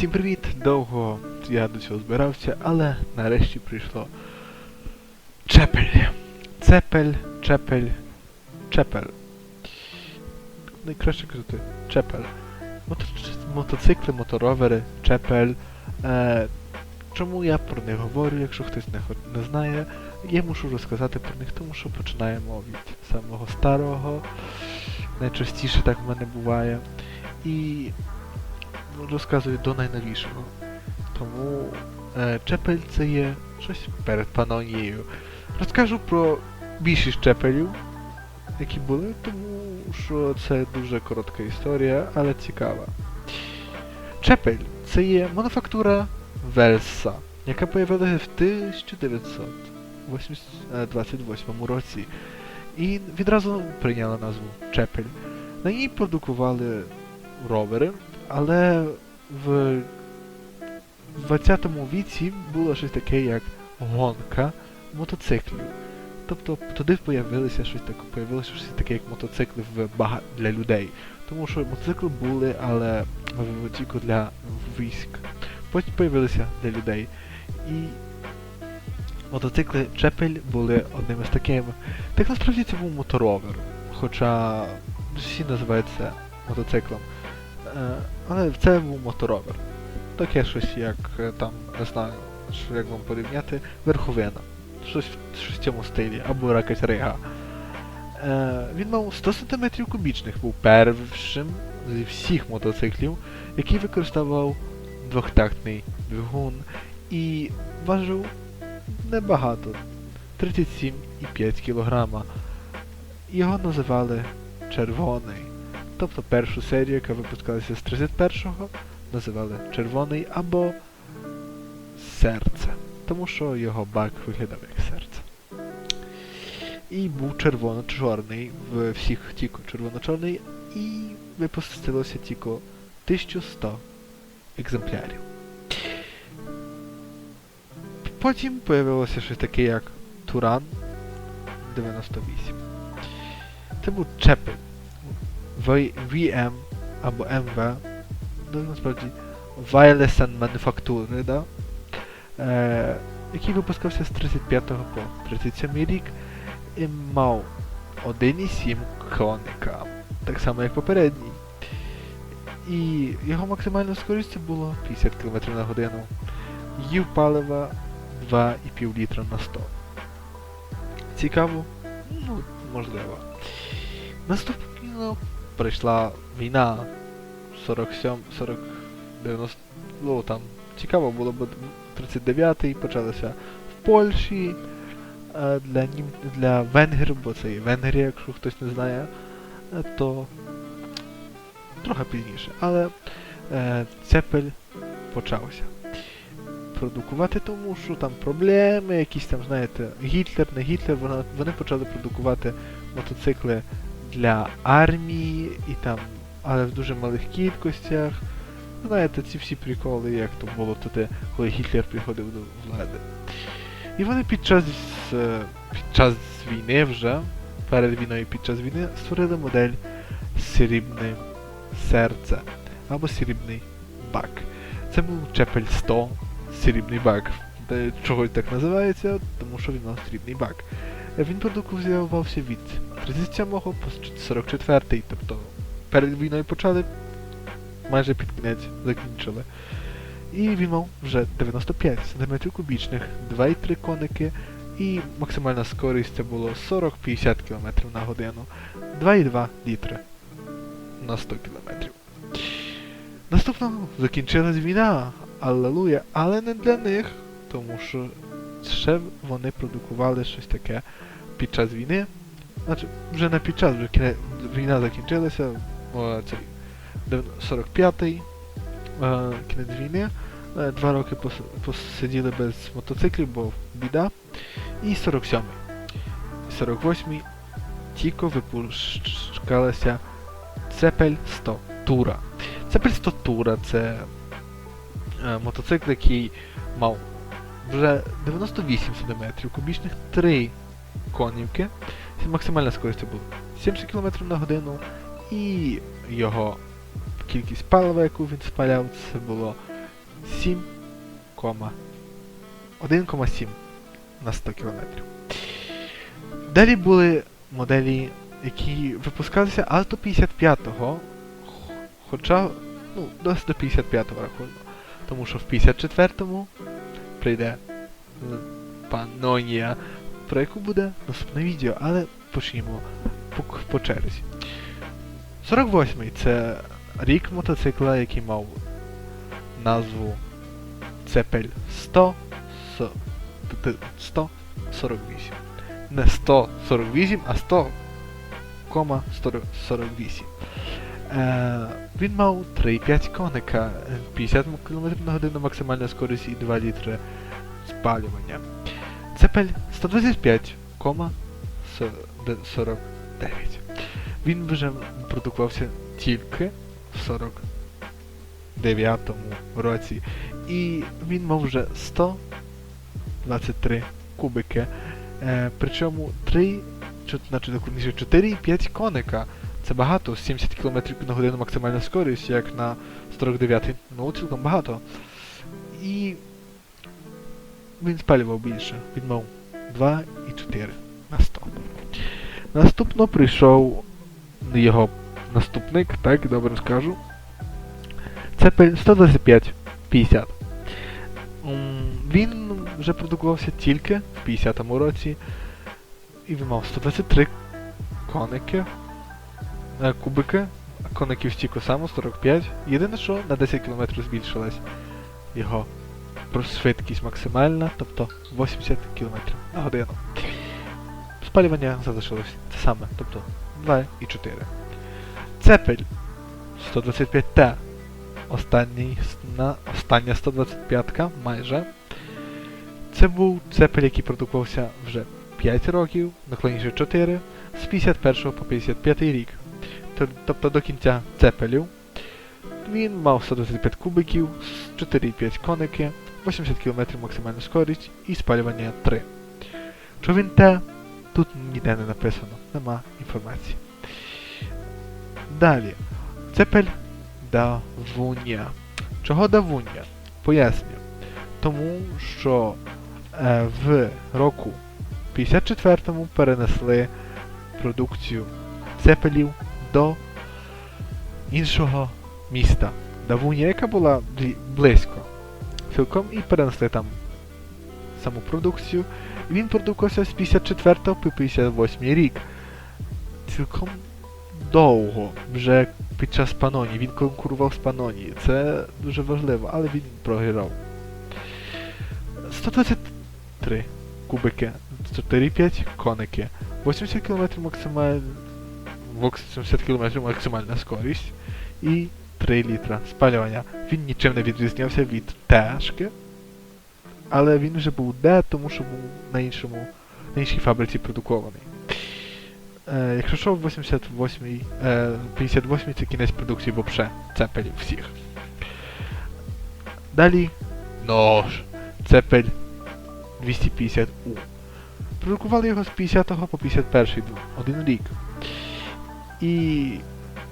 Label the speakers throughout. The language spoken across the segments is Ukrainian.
Speaker 1: Всім привіт! Довго я до цього збирався, але нарешті прийшло. Чепель. Цепель, чепель, чепель. Найкраще казати. Чепель. Мото- мотоцикли, моторовери, чепель. Е, чому я про них говорю, якщо хтось не, не знає, я мушу розказати про них, тому що починаємо від самого старого. Найчастіше так в мене буває. І розказую до найновішого. Тому е, чепель це є щось перед панонією. Розкажу про більшість чепелів, які були, тому що це дуже коротка історія, але цікава. Чепель це є мануфактура Вельса, яка появилася в 1928 році і відразу прийняла назву Чепель. На ній продукували ровери, але в 20 віці було щось таке, як гонка мотоциклів. Тобто туди появилося щось таке, появилося щось таке, як мотоцикли в бага... для людей. Тому що мотоцикли були, але тільки для військ. Потім появилися для людей. І мотоцикли Чепель були одними з такими. Так насправді це був моторовер. Хоча всі називають це мотоциклом. Е, але це був моторовер. Таке щось, як е, там, не знаю, що як вам порівняти, верховина. Щось, щось в цьому стилі, або якась рига. Е, він мав 100 см кубічних, був першим зі всіх мотоциклів, який використовував двохтактний двигун і важив небагато 37,5 кг. Його називали червоний. Тобто першу серію, яка випускалася з 31-го, називали червоний або серце. Тому що його бак виглядав як серце. І був червоно-чорний в всіх тільки червоно-чорний, і випустилося тільки 1100 екземплярів. Потім появилося щось таке, як Туран 98. Це був Чепель. VM або MV, ну насправді Wireless and Manufacture, да? е, який випускався з 35 по 37 рік і мав 1,7 коника, так само як попередній. І його максимальна скорість було 50 км на годину. Їв палива 2,5 літра на 100. Цікаво? Ну, можливо. Наступно прийшла війна 47, 40, 90, ну там цікаво було б 39-й, почалося в Польщі е, для нім, для венгрів, бо це є Венгрія, якщо хтось не знає, е, то трохи пізніше. Але е, цепель почався продукувати, тому що там проблеми, якісь там, знаєте, Гітлер, не Гітлер, вона, вони почали продукувати мотоцикли для армії і там, але в дуже малих кількостях. Знаєте, ці всі приколи, як то було тоді, коли Гітлер приходив до влади. І вони під час, е, під час війни вже, перед війною під час війни, створили модель срібне серце або срібний бак. Це був Чепель 100 срібний бак. Чогось так називається, тому що він мав срібний бак. Він продукувався від 37 по 44, тобто перед війною почали, майже під кінець закінчили. І він мав вже 95 см кубічних, 2,3 коники, і максимальна скорість це було 40-50 км на годину, 2,2 літри на 100 км. Наступно закінчилась війна, аллилуйя, але не для них, тому що ще вони продукували щось таке під час війни. Значить, вже не під час, вже кіне... війна закінчилася, о, цей дев- 45-й е, кінець війни. Е, Два роки пос- посиділи без мотоциклів, бо біда. І 47-й. І 48-й тільки випускалася Цепель 100 Тура. Цепель 100 Тура це е, мотоцикл, який мав вже 98 см кубічних, 3 конівки. Максимальна скорість була 70 км на годину, і його кількість палива, яку він спаляв, це було 1,7 на 100 км. Далі були моделі, які випускалися аж до 55-го, хоча, ну, досить до 55-го рахунку. Тому що в 54-му прийде Панонія, про яку буде наступне відео, але почнімо по, по черзі. 48-й це рік мотоцикла, який мав назву Цепель 100 со- т- т- 148. Не 148, а 100,48. Е, він мав 3,5 коника, е, 50 км на годину максимальна скорість і 2 літри спалювання. Цепель 125,49. Він вже продукувався тільки в 49-му році. І він мав вже 123 кубики. Е, причому 3, значить, 4,5 коника. Це багато, 70 км на годину максимальна скорість, як на 49-й. Ну, цілком багато. І він спалював більше. Він мав 2,4 на 100. Наступно прийшов його наступник, так, добре скажу. Це 125-50. Він вже продукувався тільки в 50-му році. І він мав 123 коники, кубики, коників стільки само 45. Єдине, що на 10 км збільшилась його швидкість максимальна, тобто 80 км на годину. Спалювання залишилось те саме, тобто 2,4. Цепель 125Т. Останній, на, остання 125-ка майже. Це був цепель, який продукувався вже 5 років, наклоніше 4, з 51 по 55 рік. Тоб- Тобто до кінця цепелів. Він мав 125 кубиків, 4,5 коники, 80 км максимальну скорість і спалювання 3. Що він те, тут ніде не написано, нема інформації. Далі. Цепель Давуня. Чого Давуня? Поясню. Тому що е, в року 54-му перенесли продукцію цепелів до іншого міста. Давуня, яка була близько. Цілком і перенесли там саму продукцію. Він продукувався з 54 по 58 рік. Цілком довго, вже під час Паноні. Він конкурував з Паноні. Це дуже важливо, але він програв. 123 кубики, 4,5 коники, 80 км максималь... 80 км максимальна скорість і 3 літра спалювання. Він нічим не відрізнявся від тежки, але він вже був де, тому що був на іншому, на іншій фабриці продукований. Е, якщо що, 88 е, 58 це кінець продукції вообще цепелів всіх. Далі нож. Цепель 250U. Продукували його з 50 по 51 один рік. І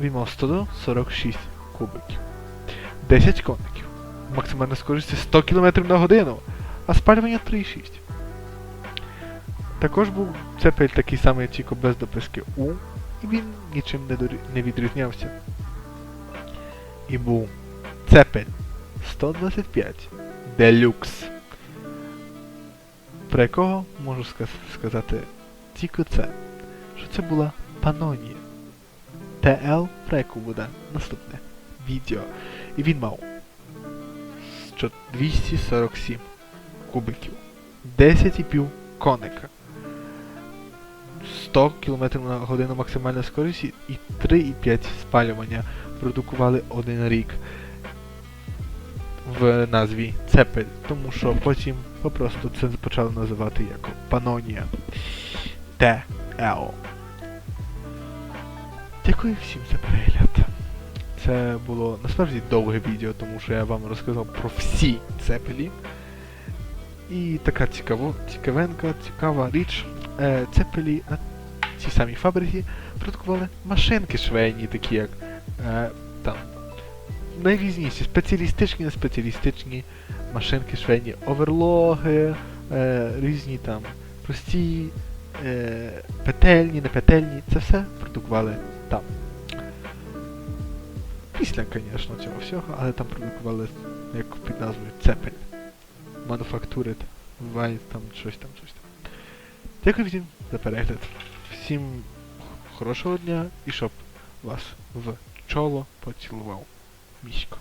Speaker 1: він мав 146 кубиків. 10 коників. Максимальна скорість 100 км на годину, а спалювання 3,6. Також був цепель такий самий, тільки без дописки У, і він нічим не, дорі... не відрізнявся. І був цепель 125 Deluxe. Про якого можу сказати тільки це, що це була Панонія. ТЛ, про яку буде наступне відео. І він мав 247 кубиків, 10,5 коника, 100 км на годину максимальна скорість і 3,5 спалювання продукували один рік в назві Цепель, тому що потім попросту це почали називати як Панонія ТЛ. Дякую всім за перегляд. Це було насправді довге відео, тому що я вам розказав про всі цепелі. І така цікаво, цікавенька, цікава річ. Е, цепелі на цій самій фабриці продукували машинки швейні, такі як е, там найрізніші, спеціалістичні, не спеціалістичні машинки швейні, оверлоги, е, різні там прості, е, петельні, не петельні, це все продукували там. Після, звісно, цього всього, але там продукували як під назвою Цепель. Мануфактурит, вайт там щось там, щось там. Дякую всім за перегляд. Всім хорошого дня і щоб вас в чоло поцілував місько.